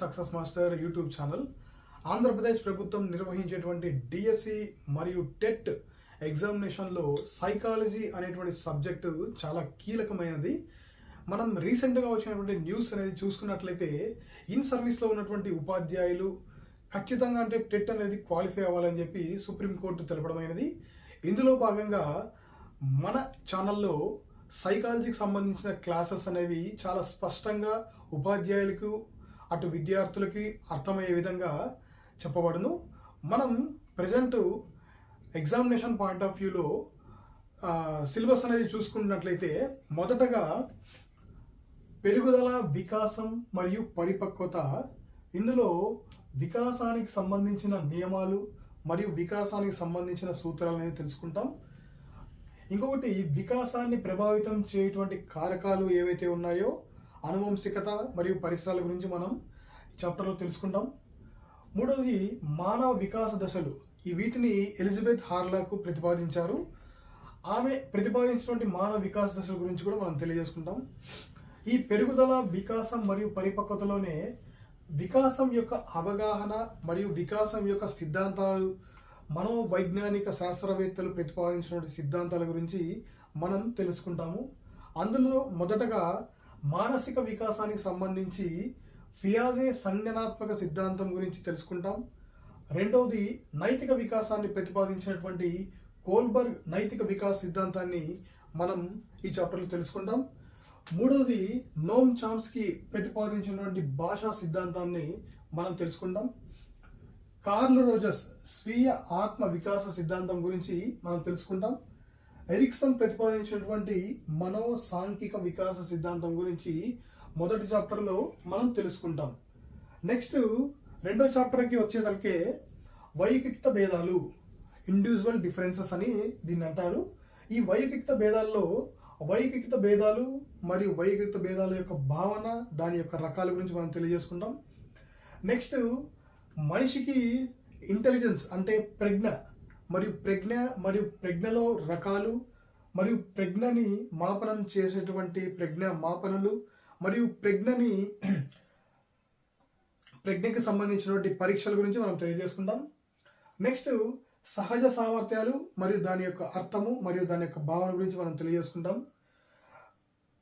Success master YouTube channel Andhra Pradesh ప్రభుత్వం నిర్వహించేటువంటి DSC మరియు టెట్ ఎగ్జామినేషన్లో సైకాలజీ అనేటువంటి సబ్జెక్టు చాలా కీలకమైనది. మనం రీసెంట్గా వచ్చినటువంటి న్యూస్ అనేది చూసుకున్నట్లయితే ఇన్ సర్వీస్లో ఉన్నటువంటి ఉపాధ్యాయులు ఖచ్చితంగా అంటే టెట్ అనేది క్వాలిఫై అవ్వాలని చెప్పి సుప్రీంకోర్టు తెలపడమైనది ఇందులో భాగంగా మన ఛానల్లో సైకాలజీకి సంబంధించిన క్లాసెస్ అనేవి చాలా స్పష్టంగా ఉపాధ్యాయులకు అటు విద్యార్థులకి అర్థమయ్యే విధంగా చెప్పబడును. మనం ప్రజెంట్ ఎగ్జామినేషన్ పాయింట్ ఆఫ్ వ్యూలో సిలబస్ అనేది చూసుకున్నట్లయితే మొదటగా పెరుగుదల వికాసం మరియు పరిపక్వత ఇందులో వికాసానికి సంబంధించిన నియమాలు మరియు వికాసానికి సంబంధించిన సూత్రాలు అనేది తెలుసుకుంటాం. ఇంకొకటి వికాసాన్ని ప్రభావితం చేయటువంటి కారకాలు ఏవైతే ఉన్నాయో అనువంశికత మరియు పరిసరాల గురించి మనం ఈ చాప్టర్లో తెలుసుకుంటాం. మూడవది మానవ వికాస దశలు. ఈ వీటిని ఎలిజబెత్ హార్లాకు ప్రతిపాదించారు. ఆమె ప్రతిపాదించినటువంటి మానవ వికాస దశల గురించి కూడా మనం తెలియజేసుకుంటాం. ఈ పెరుగుదల వికాసం మరియు పరిపక్వతలోనే వికాసం యొక్క అవగాహన మరియు వికాసం యొక్క సిద్ధాంతాలు మనోవైజ్ఞానిక శాస్త్రవేత్తలు ప్రతిపాదించినటువంటి సిద్ధాంతాల గురించి మనం తెలుసుకుంటాము. అందులో మొదటగా మానసిక వికాసానికి సంబంధించి ఫియాజే సంజ్ఞానాత్మక సిద్ధాంతం గురించి తెలుసుకుంటాం. రెండవది నైతిక వికాసాన్ని ప్రతిపాదించినటువంటి కోల్బర్గ్ నైతిక వికాస్ సిద్ధాంతాన్ని మనం ఈ చాప్టర్లో తెలుసుకుంటాం. మూడవది నోమ్ చామ్స్కి ప్రతిపాదించినటువంటి భాషా సిద్ధాంతాన్ని మనం తెలుసుకుంటాం. కార్ల్ రోజస్ స్వీయ ఆత్మ వికాస సిద్ధాంతం గురించి మనం తెలుసుకుంటాం. ఎరిక్సన్ ప్రతిపాదించినటువంటి మనో సాంఘిక వికాస సిద్ధాంతం గురించి మొదటి చాప్టర్లో మనం తెలుసుకుంటాం. నెక్స్ట్ రెండో చాప్టర్కి వచ్చేదలికే వైయక్తిక భేదాలు ఇండివిజువల్ డిఫరెన్సెస్ అని దీన్ని అంటారు. ఈ వైయక్తిక భేదాల్లో వైయక్తిక భేదాలు మరియు వైయక్తిక భేదాల యొక్క భావన దాని యొక్క రకాల గురించి మనం తెలియజేసుకుంటాం. నెక్స్ట్ మనిషికి ఇంటెలిజెన్స్ అంటే ప్రజ్ఞ. మరియు ప్రజ్ఞ మరియు ప్రజ్ఞలో రకాలు మరియు ప్రజ్ఞని మాపనం చేసేటువంటి ప్రజ్ఞ మాపనలు మరియు ప్రజ్ఞని ప్రజ్ఞకి సంబంధించినటువంటి పరీక్షల గురించి మనం తెలియజేసుకుంటాం నెక్స్ట్ సహజ సామర్థ్యాలు మరియు దాని యొక్క అర్థము మరియు దాని యొక్క భావన గురించి మనం తెలియజేసుకుంటాం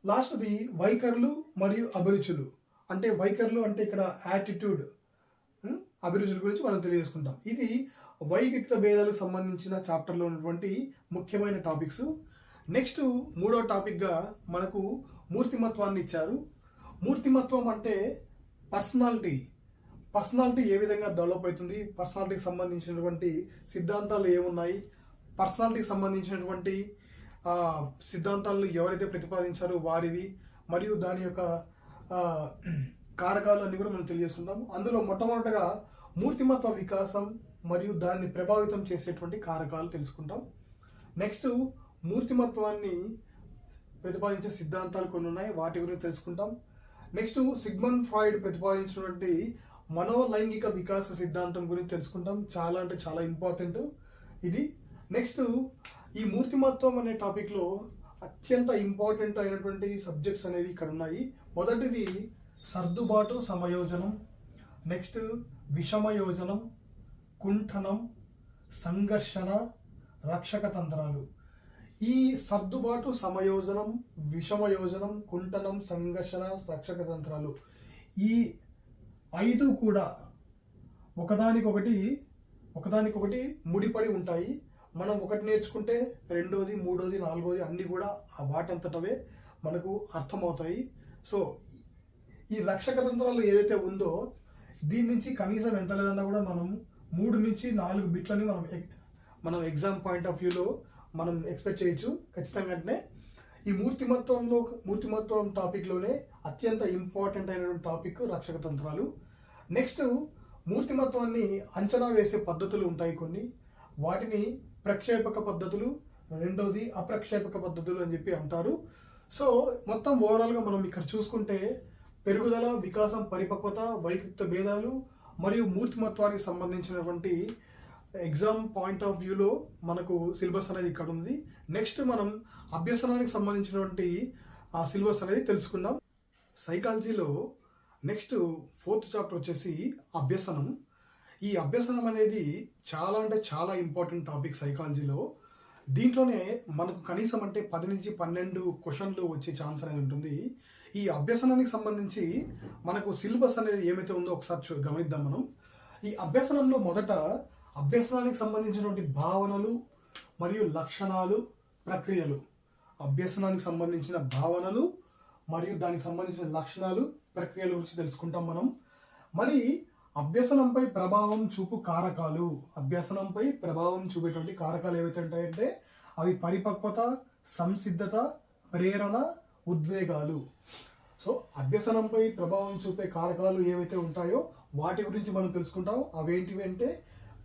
లాస్ట్ది వైఖరులు మరియు అభిరుచులు. అంటే వైఖరులు అంటే ఇక్కడ యాటిట్యూడ్ అభిరుచుల గురించి మనం తెలియజేసుకుంటాం. ఇది వైవిక్త భేదాలకు సంబంధించిన చాప్టర్లో ఉన్నటువంటి ముఖ్యమైన టాపిక్స్. నెక్స్ట్ మూడో టాపిక్గా మనకు మూర్తిమత్వాన్ని ఇచ్చారు. మూర్తిమత్వం అంటే పర్సనాలిటీ. పర్సనాలిటీ ఏ విధంగా డెవలప్ అవుతుంది? పర్సనాలిటీకి సంబంధించినటువంటి సిద్ధాంతాలు ఏమున్నాయి? పర్సనాలిటీకి సంబంధించినటువంటి సిద్ధాంతాలను ఎవరైతే ప్రతిపాదించారో వారివి మరియు దాని యొక్క కారకాలు అన్నీ కూడా మనం తెలియజేసుకుంటాం అందులో మొట్టమొదటగా మూర్తిమత్వ వికాసం మరియు దాన్ని ప్రభావితం చేసేటువంటి కారకాలు తెలుసుకుంటాం. నెక్స్ట్ మూర్తిమత్వాన్ని ప్రతిపాదించే సిద్ధాంతాలు కొన్ని ఉన్నాయి. వాటి గురించి తెలుసుకుంటాం. నెక్స్ట్ సిగ్మన్ ఫ్రాయిడ్ ప్రతిపాదించినటువంటి మనోలైంగిక వికాస సిద్ధాంతం గురించి తెలుసుకుంటాం. చాలా అంటే చాలా ఇంపార్టెంట్ ఇది నెక్స్ట్ ఈ మూర్తిమత్వం అనే టాపిక్లో అత్యంత ఇంపార్టెంట్ అయినటువంటి సబ్జెక్ట్స్ అనేవి ఇక్కడ ఉన్నాయి. మొదటిది సర్దుబాటు సమయోజనం. నెక్స్ట్ విషమయోజనం కుంఠనం సంఘర్షణ రక్షక తంత్రాలు. ఈ సర్దుబాటు సమయోజనం విషమయోజనం కుంఠనం సంఘర్షణ రక్షక తంత్రాలు. ఈ ఐదు కూడా ఒకదానికొకటి ఒకదానికొకటి ముడిపడి ఉంటాయి. మనం ఒకటి నేర్చుకుంటే రెండోది మూడోది నాలుగోది అన్నీ కూడా ఆ వాటంతటవే మనకు అర్థమవుతాయి. సో ఈ రక్షక తంత్రాలు ఏదైతే ఉందో దీని నుంచి కనీసం ఎంత లేదన్నా కూడా మనం మూడు నుంచి నాలుగు బిట్లని మనం ఎగ్- మనం ఎగ్జామ్ పాయింట్ ఆఫ్ వ్యూలో మనం ఎక్స్పెక్ట్ చేయొచ్చు. ఖచ్చితంగా అంటే ఈ మూర్తిమత్వంలో మూర్తిమత్వం టాపిక్లోనే అత్యంత ఇంపార్టెంట్ అయినటువంటి టాపిక్ రక్షక తంత్రాలు. నెక్స్ట్ మూర్తిమత్వాన్ని అంచనా వేసే పద్ధతులు ఉంటాయి కొన్ని. వాటిని ప్రక్షేపక పద్ధతులు రెండవది అప్రక్షేపక పద్ధతులు అని చెప్పి అంటారు. సో మొత్తం ఓవరాల్గా మనం ఇక్కడ చూసుకుంటే పెరుగుదల వికాసం పరిపక్వత వైకృత భేదాలు మరియు మూర్తిమత్వానికి సంబంధించినటువంటి ఎగ్జామ్ పాయింట్ ఆఫ్ వ్యూలో మనకు సిలబస్ అనేది ఇక్కడ ఉంది. నెక్స్ట్ మనం అభ్యసనానికి సంబంధించినటువంటి ఆ సిలబస్ అనేది తెలుసుకుందాం. సైకాలజీలో నెక్స్ట్ ఫోర్త్ చాప్టర్ వచ్చేసి అభ్యసనం. ఈ అభ్యసనం అనేది చాలా అంటే చాలా ఇంపార్టెంట్ టాపిక్ సైకాలజీలో దీంట్లోనే మనకు కనీసం అంటే పది నుంచి పన్నెండు క్వశ్చన్లు వచ్చే ఛాన్స్ అనేది ఉంటుంది. ఈ అభ్యసనానికి సంబంధించి మనకు సిలబస్ అనేది ఏమైతే ఉందో ఒకసారి గమనిద్దాం మనం. ఈ అభ్యసనంలో మొదట అభ్యసనానికి సంబంధించినటువంటి భావనలు మరియు లక్షణాలు ప్రక్రియలు. అభ్యసనానికి సంబంధించిన భావనలు మరియు దానికి సంబంధించిన లక్షణాలు ప్రక్రియల గురించి తెలుసుకుంటాం మనం. మరి అభ్యసనంపై ప్రభావం చూపు కారకాలు. అభ్యసనంపై ప్రభావం చూపేటువంటి కారకాలు ఏవైతే ఉంటాయంటే అవి పరిపక్వత సంసిద్ధత ప్రేరణ ఉద్వేగాలు. సో అభ్యసనంపై ప్రభావం చూపే కారకాలు ఏవైతే ఉంటాయో వాటి గురించి మనం తెలుసుకుంటాం. అవేంటివి అంటే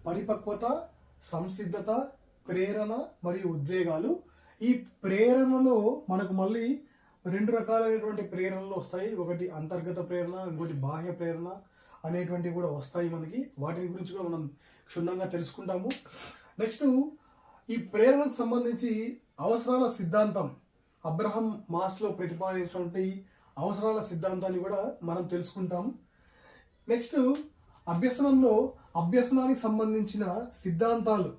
పరిపక్వత సంసిద్ధత ప్రేరణ మరియు ఉద్వేగాలు. ఈ ప్రేరణలో మనకు మళ్ళీ రెండు రకాలైనటువంటి ప్రేరణలు వస్తాయి. ఒకటి అంతర్గత ప్రేరణ ఇంకోటి బాహ్య ప్రేరణ అనేటువంటివి కూడా వస్తాయి మనకి. వాటి గురించి కూడా మనం క్షుణ్ణంగా తెలుసుకుంటాము. నెక్స్ట్ ఈ ప్రేరణకు సంబంధించి అవసరాల సిద్ధాంతం. అబ్రహం మాస్లో ప్రతిపాదించినటువంటి అవసరాల సిద్ధాంతాన్ని కూడా మనం తెలుసుకుంటాం. నెక్స్ట్ అభ్యసనంలో అభ్యసనానికి సంబంధించిన సిద్ధాంతాలు.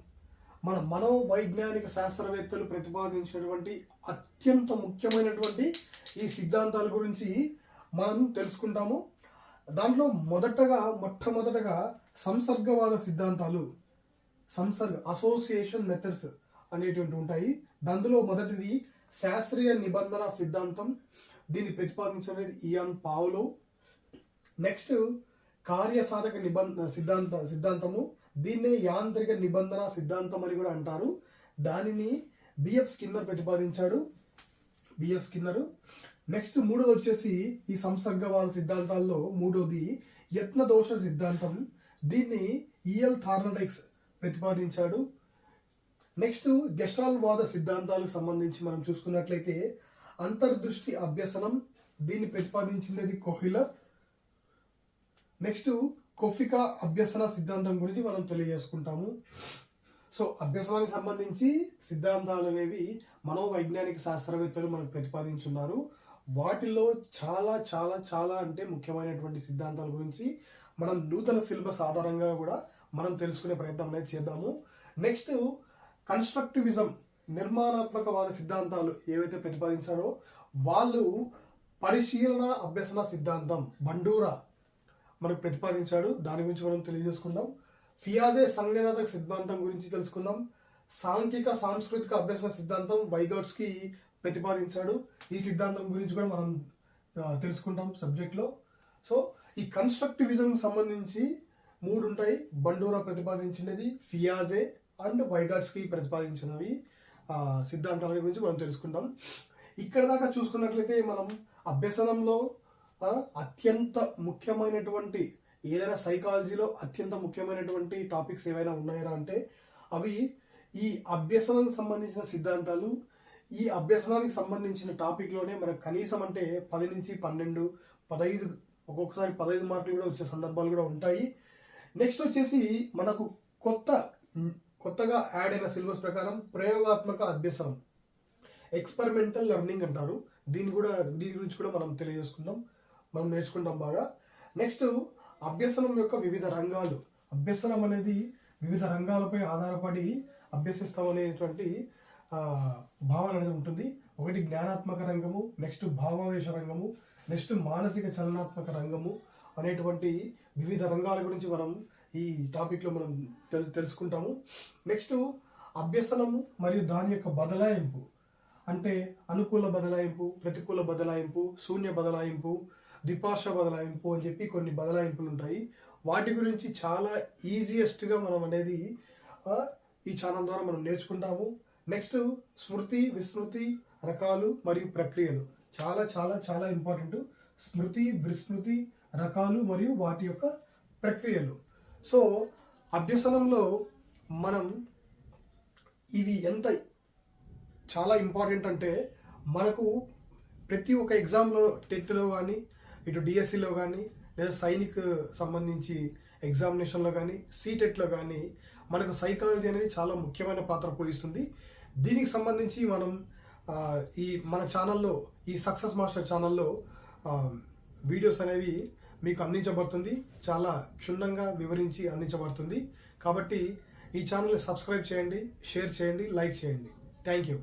మన మనోవైజ్ఞానిక శాస్త్రవేత్తలు ప్రతిపాదించినటువంటి అత్యంత ముఖ్యమైనటువంటి ఈ సిద్ధాంతాల గురించి మనం తెలుసుకుంటాము. దాంట్లో మొదటగా మొట్టమొదటగా సంసర్గవాద సిద్ధాంతాలు సంసర్గ అసోసియేషన్ మెథడ్స్ అనేటువంటి ఉంటాయి. దాంట్లో మొదటిది శాస్త్రీయ నిబంధన సిద్ధాంతం దీన్ని ప్రతిపాదించినది ఇయాన్ పావులో. నెక్స్ట్ కార్యసాధక నిబంధన సిద్ధాంత సిద్ధాంతము. దీన్నే యాంత్రిక నిబంధన సిద్ధాంతం అని కూడా అంటారు. దానిని బిఎఫ్ స్కిన్నర్ ప్రతిపాదించాడు. BF Skinner. నెక్స్ట్ మూడోది వచ్చేసి ఈ సంసర్గవాద సిద్ధాంతాల్లో మూడోది యత్నదోష సిద్ధాంతం. దీన్ని ఈఎల్ థార్నడెక్స్ ప్రతిపాదించాడు. నెక్స్ట్ గెస్టాల్ వాద సిద్ధాంతాలకు సంబంధించి మనం చూసుకున్నట్లయితే అంతర్దృష్టి అభ్యసనం దీన్ని ప్రతిపాదించినది కోహిలర్ నెక్స్ట్ కొఫికా అభ్యసన సిద్ధాంతం గురించి మనం తెలియజేసుకుంటాము. సో అభ్యసనానికి సంబంధించి సిద్ధాంతాలు అనేవి మనోవైజ్ఞానిక శాస్త్రవేత్తలు మనకు ప్రతిపాదించున్నారు. వాటిల్లో చాలా చాలా చాలా అంటే ముఖ్యమైనటువంటి సిద్ధాంతాల గురించి మనం నూతన సిలబస్ ఆధారంగా కూడా మనం తెలుసుకునే ప్రయత్నం అనేది చేద్దాము. నెక్స్ట్ కన్స్ట్రక్టివిజం నిర్మాణాత్మకవాద సిద్ధాంతాలు ఏవైతే ప్రతిపాదించారో వాళ్ళు పరిశీలన అభ్యసన సిద్ధాంతం బండూరా మనకు ప్రతిపాదించాడు. దాని గురించి మనం తెలియజేసుకుందాం. ఫియాజే సంజ్ఞానాత్మక సిద్ధాంతం గురించి తెలుసుకుందాం. సాంఘిక సాంస్కృతిక అభ్యసన సిద్ధాంతం వైగౌట్స్కి ప్రతిపాదించాడు. ఈ సిద్ధాంతం గురించి కూడా మనం తెలుసుకుంటాం సబ్జెక్ట్లో. సో ఈ కన్స్ట్రక్టివిజం సంబంధించి మూడు ఉంటాయి. బండూరా ప్రతిపాదించినది ఫియాజే అండ్ వైగాట్స్కి ప్రతిపాదించినవి సిద్ధాంతాల గురించి మనం తెలుసుకుంటాం. ఇక్కడ దాకా చూసుకున్నట్లయితే మనం అభ్యసనంలో అత్యంత ముఖ్యమైనటువంటి ఏదైనా సైకాలజీలో అత్యంత ముఖ్యమైనటువంటి టాపిక్స్ ఏవైనా ఉన్నాయా అంటే అవి ఈ అభ్యసనానికి సంబంధించిన సిద్ధాంతాలు ఈ అభ్యసనానికి సంబంధించిన టాపిక్లోనే మనకు కనీసం అంటే పది నుంచి పన్నెండు పదహైదు ఒక్కొక్కసారి పదహైదు మార్కులు కూడా వచ్చే సందర్భాలు కూడా ఉంటాయి. నెక్స్ట్ వచ్చేసి మనకు కొత్త కొత్తగా యాడ్ అయిన సిలబస్ ప్రకారం ప్రయోగాత్మక అభ్యసనం ఎక్స్పెరిమెంటల్ లెర్నింగ్ అంటారు. దీని కూడా దీని గురించి కూడా మనం తెలియజేసుకుందాం. మనం నేర్చుకుంటాం బాగా. నెక్స్ట్ అభ్యసనం యొక్క వివిధ రంగాలు. అభ్యసనం అనేది వివిధ రంగాలపై ఆధారపడి అభ్యసిస్తాం అనేటువంటి భావన అనేది ఉంటుంది. ఒకటి జ్ఞానాత్మక రంగము నెక్స్ట్ భావావేశ రంగము నెక్స్ట్ మానసిక చలనాత్మక రంగము అనేటువంటి వివిధ రంగాల గురించి మనం ఈ టాపిక్లో మనం తెలు తెలుసుకుంటాము. నెక్స్ట్ అభ్యసనము మరియు దాని యొక్క బదలాయింపు. అంటే అనుకూల బదలాయింపు ప్రతికూల బదలాయింపు శూన్య బదలాయింపు ద్విపార్ష బదలాయింపు అని చెప్పి కొన్ని బదలాయింపులు ఉంటాయి. వాటి గురించి చాలా ఈజియెస్ట్గా మనం అనేది ఈ ఛానల్ ద్వారా మనం నేర్చుకుంటాము. నెక్స్ట్ స్మృతి విస్మృతి రకాలు మరియు ప్రక్రియలు. చాలా చాలా చాలా ఇంపార్టెంట్ స్మృతి విస్మృతి రకాలు మరియు వాటి యొక్క ప్రక్రియలు. సో అభ్యసనంలో మనం ఇవి ఎంత చాలా ఇంపార్టెంట్ అంటే మనకు ప్రతి ఒక్క ఎగ్జామ్లో టెట్లో కానీ ఇటు డిఎస్సిలో కానీ లేదా సైనిక్ సంబంధించి ఎగ్జామినేషన్లో కానీ సీటెట్లో కానీ మనకు సైకాలజీ అనేది చాలా ముఖ్యమైన పాత్ర పోషిస్తుంది. దీనికి సంబంధించి మనం ఈ మన ఛానల్లో ఈ సక్సెస్ మాస్టర్ ఛానల్లో వీడియోస్ అనేవి మీకు అందించబడుతుంది. చాలా క్షుణ్ణంగా వివరించి అందించబడుతుంది. కాబట్టి ఈ ఛానల్ని సబ్స్క్రైబ్ చేయండి షేర్ చేయండి లైక్ చేయండి. Thank you.